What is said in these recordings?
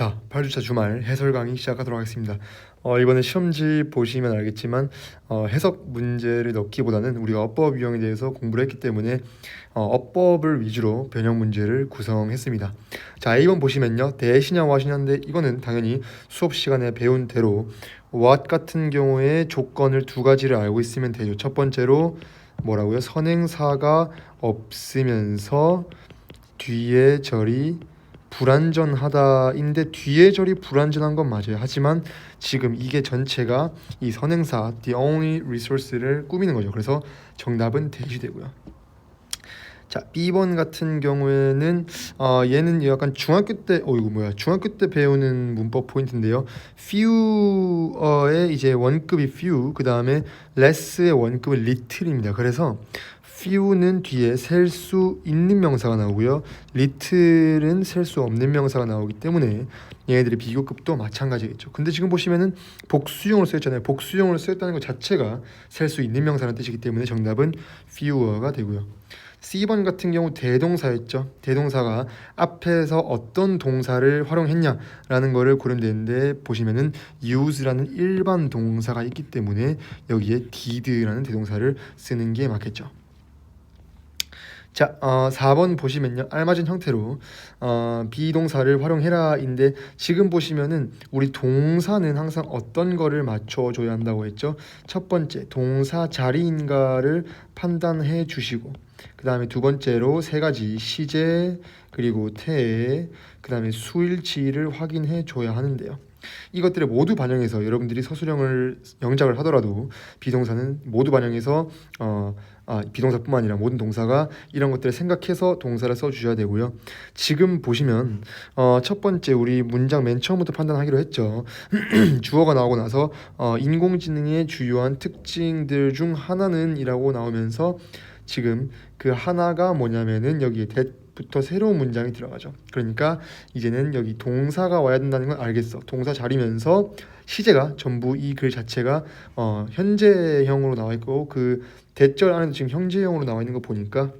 자, 8주차 주말 해설 강의 시작하도록 하겠습니다. 어, 이번에 시험지 보시면 알겠지만 어, 해석 문제를 넣기보다는 우리가 어법 유형에 대해서 공부를 했기 때문에 어, 어법을 위주로 변형 문제를 구성했습니다. 자, A번 보시면요. 대시냐 와시냐인데 이거는 당연히 수업 시간에 배운 대로 what 같은 경우에 조건을 두 가지를 알고 있으면 되죠. 첫 번째로 뭐라고요? 선행사가 없으면서 뒤에 절이 불완전하다인데 뒤에 절이 불완전한 건 맞아요. 하지만 지금 이게 전체가 이 선행사 the only resource를 꾸미는 거죠. 그래서 정답은 대시되고요. 자, B번 같은 경우에는 어, 얘는 약간 중학교 때 어 이거 뭐야? 중학교 때 배우는 문법 포인트인데요. few의 이제 원급이 few, 그 다음에 less의 원급은 little입니다. 그래서 few는 뒤에 셀 수 있는 명사가 나오고요. little은 셀 수 없는 명사가 나오기 때문에 얘네들의 비교급도 마찬가지겠죠. 근데 지금 보시면은 복수형으로 쓰였잖아요. 복수형으로 쓰였다는 것 자체가 셀 수 있는 명사라는 뜻이기 때문에 정답은 fewer가 되고요. C번 같은 경우 대동사였죠. 대동사가 앞에서 어떤 동사를 활용했냐라는 거를 고르면 되는데 보시면은 use라는 일반 동사가 있기 때문에 여기에 did라는 대동사를 쓰는 게 맞겠죠. 자, 어, 4번 보시면요. 알맞은 형태로 어, 비동사를 활용해라인데 지금 보시면은 우리 동사는 항상 어떤 거를 맞춰 줘야 한다고 했죠? 첫 번째, 동사 자리인가를 판단해 주시고 그다음에 두 번째로 세 가지 시제 그리고 태 그다음에 수일치를 확인해 줘야 하는데요. 이것들을 모두 반영해서 여러분들이 서술형을 영작을 하더라도 비동사는 모두 반영해서 어, 아, 비동사뿐만 아니라 모든 동사가 이런 것들을 생각해서 동사를 써주셔야 되고요. 지금 보시면 어, 첫 번째 우리 문장 맨 처음부터 판단하기로 했죠. 주어가 나오고 나서 어, 인공지능의 주요한 특징들 중 하나는이라고 나오면서 지금 그 하나가 뭐냐면은 여기에 that 부터 새로운 문장이 들어가죠. 그러니까 이제는 여기 동사가 와야 된다는 건 알겠어. 동사 자리면서 시제가 전부 이 글 자체가 어, 현재형으로 나와 있고 그 대절 안에도 지금 현재형으로 나와 있는 거 보니까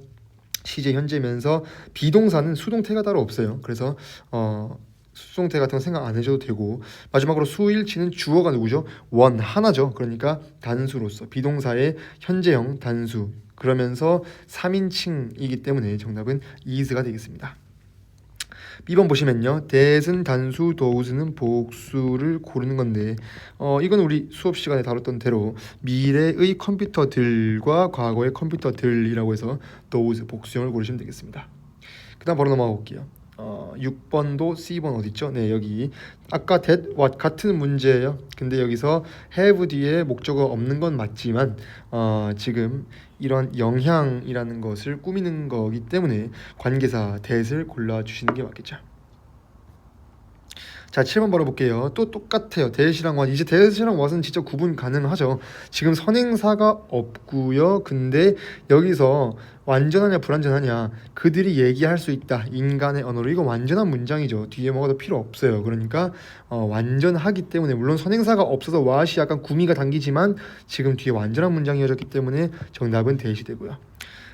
시제 현재면서 비동사는 수동태가 따로 없어요. 그래서 어 수동태 같은 거 생각 안 해줘도 되고 마지막으로 수일치는 주어가 누구죠? 원 하나죠. 그러니까 단수로서 비동사의 현재형 단수 그러면서 3인칭이기 때문에 정답은 is가 되겠습니다. B번 보시면요. 대은 단수, 도우스는 복수를 고르는 건데 어 이건 우리 수업 시간에 다뤘던 대로 미래의 컴퓨터들과 과거의 컴퓨터들이라고 해서 도우스 복수형을 고르시면 되겠습니다. 그다음 바로 넘어가 볼게요. 어, 6번도 C번 어디 있죠? 네, 여기 아까 that, what 같은 문제예요. 근데 여기서 have 뒤에 목적어 없는 건 맞지만 어, 지금 이런 영향이라는 것을 꾸미는 거기 때문에 관계사 that을 골라 주시는 게 맞겠죠. 자, 7번 바로 볼게요. 또 똑같아요. 대시랑 what. 이제 대시랑 what은 진짜 구분 가능하죠. 지금 선행사가 없고요. 근데 여기서 완전하냐 불완전하냐 그들이 얘기할 수 있다. 인간의 언어로 이거 완전한 문장이죠. 뒤에 뭐가 더 필요 없어요. 그러니까 어, 완전하기 때문에 물론 선행사가 없어서 what이 약간 구미가 당기지만 지금 뒤에 완전한 문장이어졌기 때문에 정답은 대시 되고요.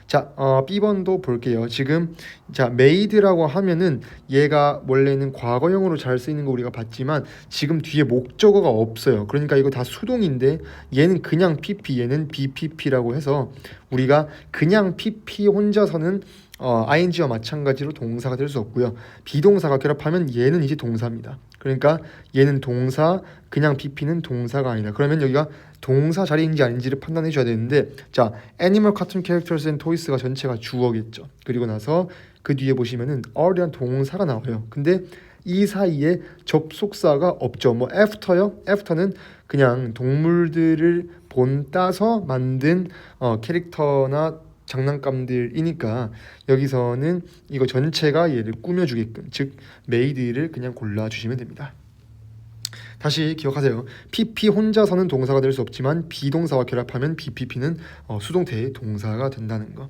자, 어, B번도 볼게요. 지금 자, made라고 하면은 얘가 원래는 과거형으로 잘 쓰이는 거 우리가 봤지만 지금 뒤에 목적어가 없어요. 그러니까 이거 다 수동인데 얘는 그냥 pp, 얘는 bpp라고 해서 우리가 그냥 pp 혼자서는 어, ing와 마찬가지로 동사가 될 수 없고요. 비동사가 결합하면 얘는 이제 동사입니다. 그러니까 얘는 동사, 그냥 pp는 동사가 아니다. 그러면 여기가 동사 자리인지 아닌지를 판단해 줘야 되는데 자, animal cartoon characters and toys가 전체가 주어겠죠. 그리고 나서 그 뒤에 보시면은 are란 동사가 나와요. 근데 이 사이에 접속사가 없죠. 뭐 after요? after는 그냥 동물들을 본 따서 만든 어, 캐릭터나 장난감들이니까 여기서는 이거 전체가 얘를 꾸며주게끔 즉 made를 그냥 골라주시면 됩니다. 다시 기억하세요. pp 혼자서는 동사가 될 수 없지만 비동사와 결합하면 bpp는 어, 수동태의 동사가 된다는 거.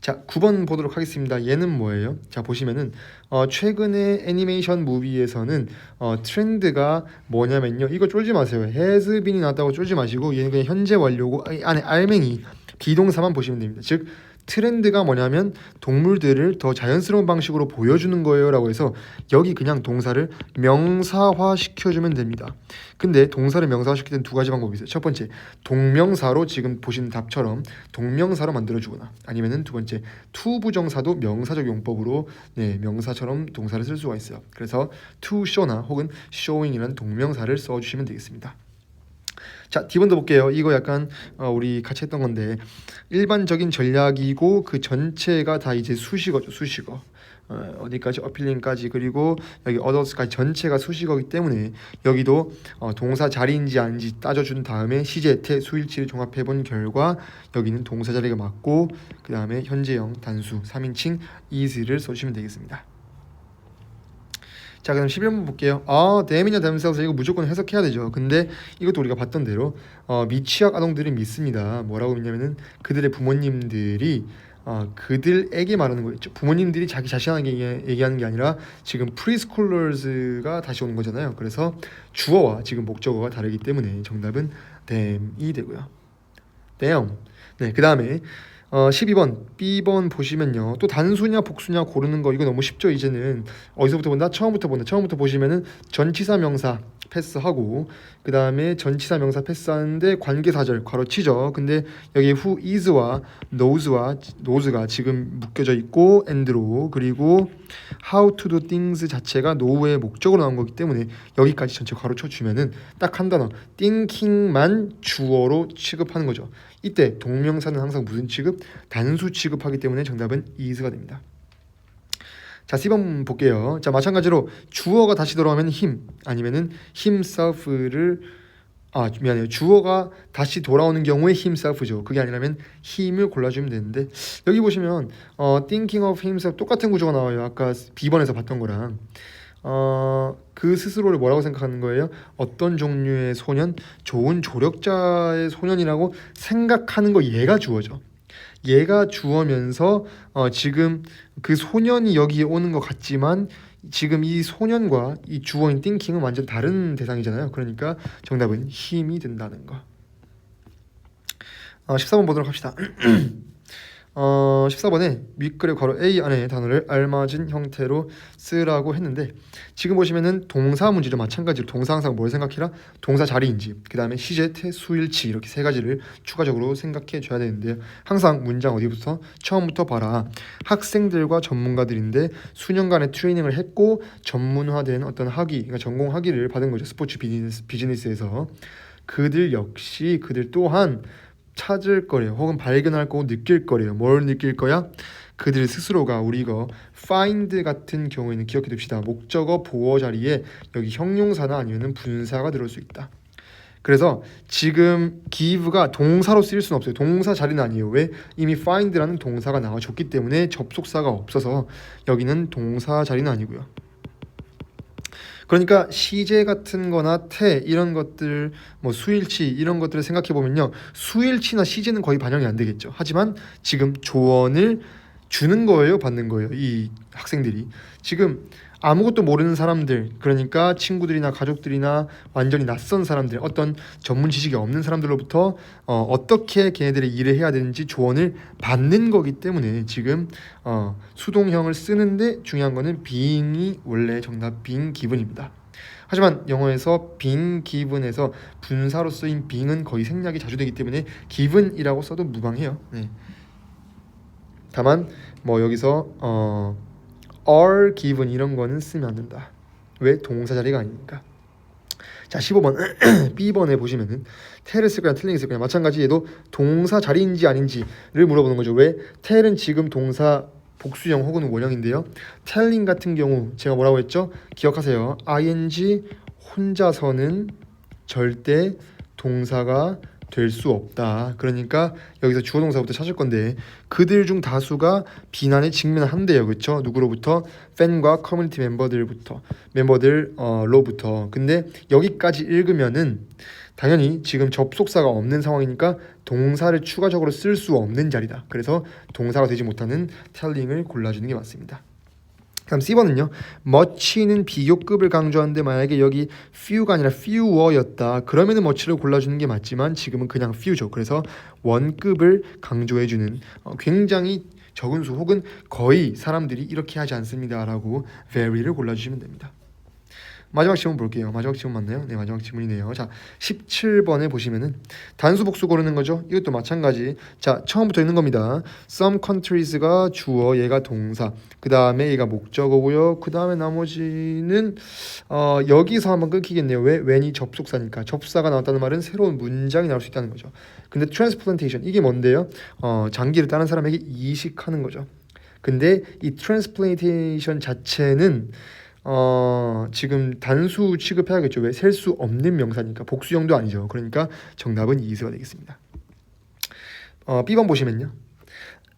자, 9번 보도록 하겠습니다. 얘는 뭐예요? 자, 보시면은 어, 최근에 애니메이션 무비에서는 어, 트렌드가 뭐냐면요. 이거 쫄지 마세요. has been이 나왔다고 쫄지 마시고 얘는 그냥 현재 완료고 안에 알맹이 비동사만 보시면 됩니다. 즉 트렌드가 뭐냐면 동물들을 더 자연스러운 방식으로 보여주는 거예요라고 해서 여기 그냥 동사를 명사화 시켜주면 됩니다. 근데 동사를 명사화 시킬 때는 두 가지 방법이 있어요. 첫 번째 동명사로 지금 보시는 답처럼 동명사로 만들어주거나 아니면은 두 번째 투부정사도 명사적 용법으로 네 명사처럼 동사를 쓸 수가 있어요. 그래서 to show나 혹은 showing이라는 동명사를 써주시면 되겠습니다. 자, 디번도 볼게요. 이거 약간 어, 우리 같이 했던 건데 일반적인 전략이고 그 전체가 다 이제 수식어죠, 수식어. 어, 어디까지 어필링까지 그리고 여기 어더스까지 전체가 수식어기 때문에 여기도 어, 동사 자리인지 아닌지 따져준 다음에 시제 태 수일치를 종합해 본 결과 여기는 동사 자리가 맞고 그 다음에 현재형 단수 3인칭 is를 써주시면 되겠습니다. 자 그럼 11번 볼게요. 아, them이냐 themselves 이거 무조건 해석해야 되죠. 근데 이것도 우리가 봤던 대로 어, 미취학 아동들이 믿습니다. 뭐라고 믿냐면은 그들의 부모님들이 어, 그들에게 말하는 거였죠. 부모님들이 자기 자신에게 얘기- 얘기하는 게 아니라 지금 프리스쿨러즈가 다시 오는 거잖아요. 그래서 주어와 지금 목적어가 다르기 때문에 정답은 them이 되고요. them. 네, 그 다음에 어, 12번. B번 보시면요. 또 단수냐 복수냐 고르는 거 이거 너무 쉽죠 이제는. 어디서부터 본다? 처음부터 본다. 처음부터 보시면은 전치사 명사 패스하고 그 다음에 전치사 명사 패스하는데 관계사절 괄호 치죠 근데 여기 who is와 knows와 knows가 지금 묶여져 있고 and로 그리고 how to do things 자체가 know의 목적으로 나온 거기 때문에 여기까지 전체 괄호 쳐 주면은 딱 한 단어 thinking만 주어로 취급하는 거죠 이때 동명사는 항상 무슨 취급? 단수 취급하기 때문에 정답은 is가 됩니다. 자, C번 볼게요. 자, 마찬가지로 주어가 다시 돌아오면 him 아니면은 himself를 아, 미안해요. 주어가 다시 돌아오는 경우에 himself죠. 그게 아니라면 him을 골라주면 되는데 여기 보시면 어, thinking of himself 똑같은 구조가 나와요. 아까 B번에서 봤던 거랑 어, 그 스스로를 뭐라고 생각하는 거예요? 어떤 종류의 소년? 좋은 조력자의 소년이라고 생각하는 거 얘가 주어죠. 얘가 주어면서 어, 지금 그 소년이 여기에 오는 것 같지만 지금 이 소년과 이 주어인 thinking은 완전 다른 대상이잖아요. 그러니까 정답은 힘이 된다는 거. 어, 14번 보도록 합시다. 어, 14번에 윗글의 괄호 A 안에 단어를 알맞은 형태로 쓰라고 했는데 지금 보시면은 동사 문제도 마찬가지로 동사 항상 뭘 생각해라? 동사 자리인지 그 다음에 시제, 태, 수일치 이렇게 세 가지를 추가적으로 생각해 줘야 되는데요 항상 문장 어디부터? 처음부터 봐라 학생들과 전문가들인데 수년간의 트레이닝을 했고 전문화된 어떤 학위, 그러니까 전공 학위를 받은 거죠 스포츠 비즈니스, 비즈니스에서 그들 역시 그들 또한 찾을 거래요. 혹은 발견할 거고 느낄 거래요. 뭘 느낄 거야? 그들 스스로가 우리 이거 find 같은 경우에는 기억해 둡시다. 목적어 보어 자리에 여기 형용사나 아니면은 분사가 들어올 수 있다. 그래서 지금 give가 동사로 쓰일 수는 없어요. 동사 자리는 아니에요. 왜? 이미 find라는 동사가 나와줬기 때문에 접속사가 없어서 여기는 동사 자리는 아니고요. 그러니까 시제 같은 거나 태 이런 것들 뭐 수일치 이런 것들을 생각해 보면요. 수일치나 시제는 거의 반영이 안 되겠죠. 하지만 지금 조언을 주는 거예요, 받는 거예요. 이 학생들이. 지금 아무것도 모르는 사람들, 그러니까 친구들이나 가족들이나 완전히 낯선 사람들, 어떤 전문 지식이 없는 사람들로부터 어, 어떻게 걔네들이 일을 해야 되는지 조언을 받는 거기 때문에 지금 어, 수동형을 쓰는데 중요한 거는 being이 원래 정답 being given입니다. 하지만 영어에서 being given에서 분사로 쓰인 being은 거의 생략이 자주 되기 때문에 given이라고 써도 무방해요. 네. 다만 뭐 여기서 어, are given 이런 거는 쓰면 안 된다. 왜 동사 자리가 아니니까. 자 15번 B번에 보시면은 텔을 틀린 쓸 거냐 마찬가지 얘도 동사 자리인지 아닌지를 물어보는 거죠. 왜? 텔은 지금 동사 복수형 혹은 원형인데요. telling 같은 경우 제가 뭐라고 했죠? 기억하세요. ing 혼자서는 절대 동사가 될 수 없다. 그러니까 여기서 주어 동사부터 찾을 건데 그들 중 다수가 비난에 직면한대요. 그렇죠? 누구로부터? 팬과 커뮤니티 멤버들부터 멤버들 어로부터. 근데 여기까지 읽으면은 당연히 지금 접속사가 없는 상황이니까 동사를 추가적으로 쓸 수 없는 자리다. 그래서 동사가 되지 못하는 telling을 골라주는 게 맞습니다. 그럼 C번은요. much는 비교급을 강조하는데 만약에 여기 few가 아니라 fewer였다. 그러면은 much를 골라주는 게 맞지만 지금은 그냥 few죠. 그래서 원급을 강조해주는 어, 굉장히 적은 수 혹은 거의 사람들이 이렇게 하지 않습니다라고 very를 골라주시면 됩니다. 마지막 질문 볼게요. 마지막 질문 맞나요? 네, 마지막 질문이네요. 자, 17번에 보시면은 단수 복수 고르는 거죠. 이것도 마찬가지. 자, 처음부터 있는 겁니다. Some countries가 주어, 얘가 동사. 그 다음에 얘가 목적어고요. 그 다음에 나머지는 어, 여기서 한번 끊기겠네요. 왜? when이 접속사니까. 접사가 나왔다는 말은 새로운 문장이 나올 수 있다는 거죠. 근데 transplantation 이게 뭔데요? 어, 장기를 다른 사람에게 이식하는 거죠. 근데 이 transplantation 자체는 어, 지금 단수 취급해야겠죠. 왜? 셀 수 없는 명사니까 복수형도 아니죠. 그러니까 정답은 이수가 되겠습니다. 어, B번 보시면요.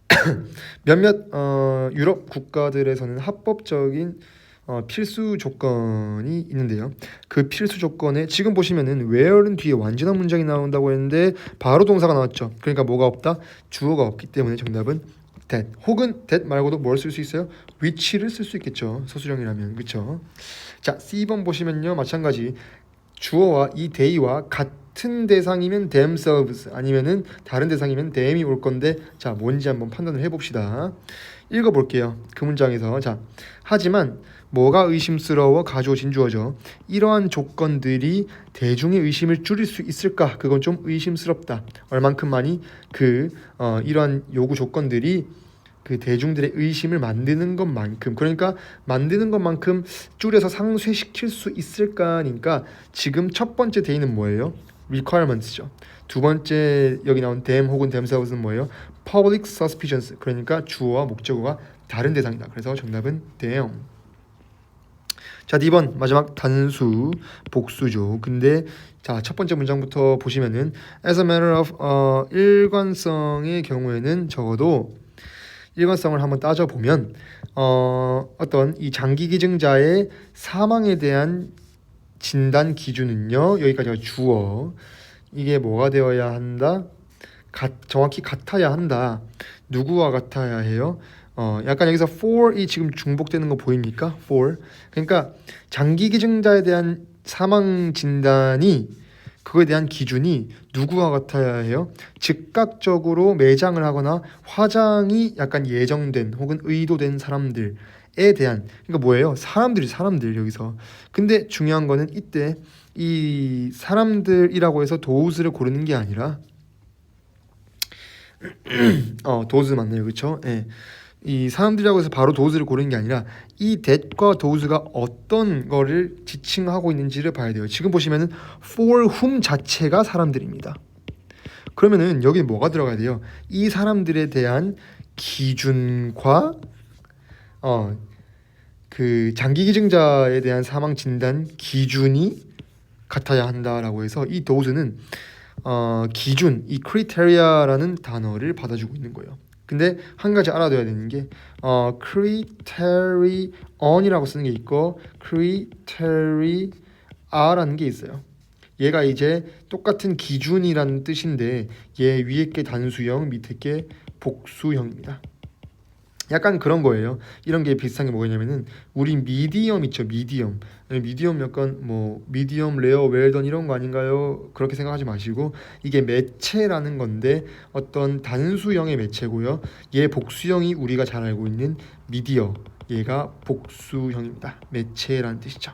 몇몇 어, 유럽 국가들에서는 합법적인 어, 필수 조건이 있는데요. 그 필수 조건에 지금 보시면은 where는 뒤에 완전한 문장이 나온다고 했는데 바로 동사가 나왔죠. 그러니까 뭐가 없다? 주어가 없기 때문에 정답은 that 혹은 that 말고도 뭘 쓸 수 있어요? which를 쓸 수 있겠죠. 서술형이라면 그렇죠. 자 C번 보시면요 마찬가지 주어와 이 they와 같은 대상이면 themselves 아니면은 다른 대상이면 them이 올 건데 자 뭔지 한번 판단을 해 봅시다. 읽어 볼게요. 그 문장에서 자 하지만 뭐가 의심스러워 가져오신 주어죠. 이러한 조건들이 대중의 의심을 줄일 수 있을까? 그건 좀 의심스럽다. 얼만큼만이 그 어, 이러한 요구 조건들이 그 대중들의 의심을 만드는 것만큼 그러니까 만드는 것만큼 줄여서 상쇄시킬 수 있을까니까 지금 첫 번째 대의는 뭐예요? requirements죠. 두 번째 여기 나온 them 혹은 themselves는 뭐예요? public suspicions 그러니까 주어와 목적어가 다른 대상이다. 그래서 정답은 them. 자, 2번 마지막 단수 복수죠. 근데 자, 첫 번째 문장부터 보시면은 as a matter of 어, 일관성의 경우에는 적어도 일관성을 한번 따져 보면 어, 어떤 이 장기 기증자의 사망에 대한 진단 기준은요. 여기까지가 주어. 이게 뭐가 되어야 한다? 가, 정확히 같아야 한다. 누구와 같아야 해요? 어, 약간 여기서 for이 지금 중복되는 거 보입니까? for. 그러니까 장기 기증자에 대한 사망 진단이 그거에 대한 기준이 누구와 같아야 해요? 즉각적으로 매장을 하거나 화장이 약간 예정된 혹은 의도된 사람들에 대한 그러니까 뭐예요? 사람들이 사람들 여기서. 근데 중요한 거는 이때 이 사람들이라고 해서 도우스를 고르는 게 아니라 어 도우스 맞나요, 그렇죠? 예. 이 사람들이라고 해서 바로 도우스를 고르는 게 아니라 이 that과 도우스가 어떤 거를 지칭하고 있는지를 봐야 돼요. 지금 보시면은 for whom 자체가 사람들입니다. 그러면은 여기 뭐가 들어가야 돼요? 이 사람들에 대한 기준과 어 그 장기 기증자에 대한 사망 진단 기준이 같아야 한다라고 해서 이 도우스는 어 기준 이 criteria라는 단어를 받아주고 있는 거예요. 근데 한 가지 알아둬야 되는 게 어, criterion이라고 쓰는 게 있고 criteria라는 게 있어요. 얘가 이제 똑같은 기준이라는 뜻인데 얘 위에 게 단수형, 밑에 게 복수형입니다. 약간 그런 거예요. 이런 게 비슷한 게 뭐냐면은 우리 미디엄 있죠, 미디엄. 미디엄 약간 뭐 미디엄, 레어, 웰던 이런 거 아닌가요? 그렇게 생각하지 마시고 이게 매체라는 건데 어떤 단수형의 매체고요. 얘 복수형이 우리가 잘 알고 있는 미디어. 얘가 복수형입니다. 매체라는 뜻이죠.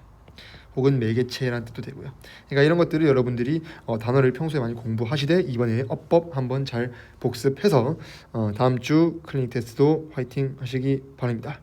혹은 매개체라는 뜻도 되고요. 그러니까 이런 것들을 여러분들이 어, 단어를 평소에 많이 공부하시되 이번에 어법 한번 잘 복습해서 어, 다음 주 클리닉 테스트도 화이팅 하시기 바랍니다.